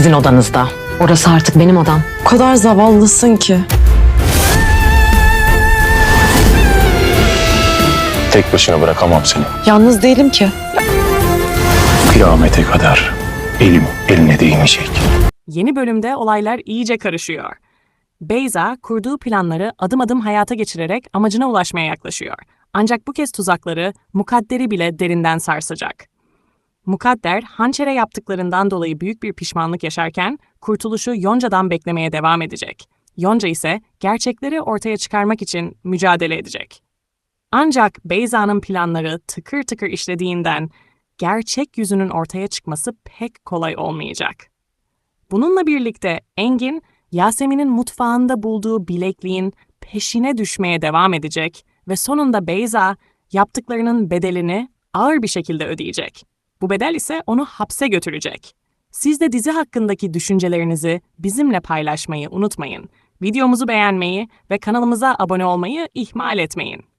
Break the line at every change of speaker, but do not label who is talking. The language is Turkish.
sizin odanızda. Orası artık benim odam.
O kadar zavallısın ki.
Tek başına bırakamam seni.
Yalnız değilim ki.
Kıyamete kadar elim eline değmeyecek.
Yeni bölümde olaylar iyice karışıyor. Beyza kurduğu planları adım adım hayata geçirerek amacına ulaşmaya yaklaşıyor. Ancak bu kez tuzakları Mukadder'i bile derinden sarsacak. Mukadder, hançere yaptıklarından dolayı büyük bir pişmanlık yaşarken kurtuluşu Yonca'dan beklemeye devam edecek. Yonca ise gerçekleri ortaya çıkarmak için mücadele edecek. Ancak Beyza'nın planları tıkır tıkır işlediğinden gerçek yüzünün ortaya çıkması pek kolay olmayacak. Bununla birlikte Engin, Yasemin'in mutfağında bulduğu bilekliğin peşine düşmeye devam edecek ve sonunda Beyza yaptıklarının bedelini ağır bir şekilde ödeyecek. Bu bedel ise onu hapse götürecek. Siz de dizi hakkındaki düşüncelerinizi bizimle paylaşmayı unutmayın. Videomuzu beğenmeyi ve kanalımıza abone olmayı ihmal etmeyin.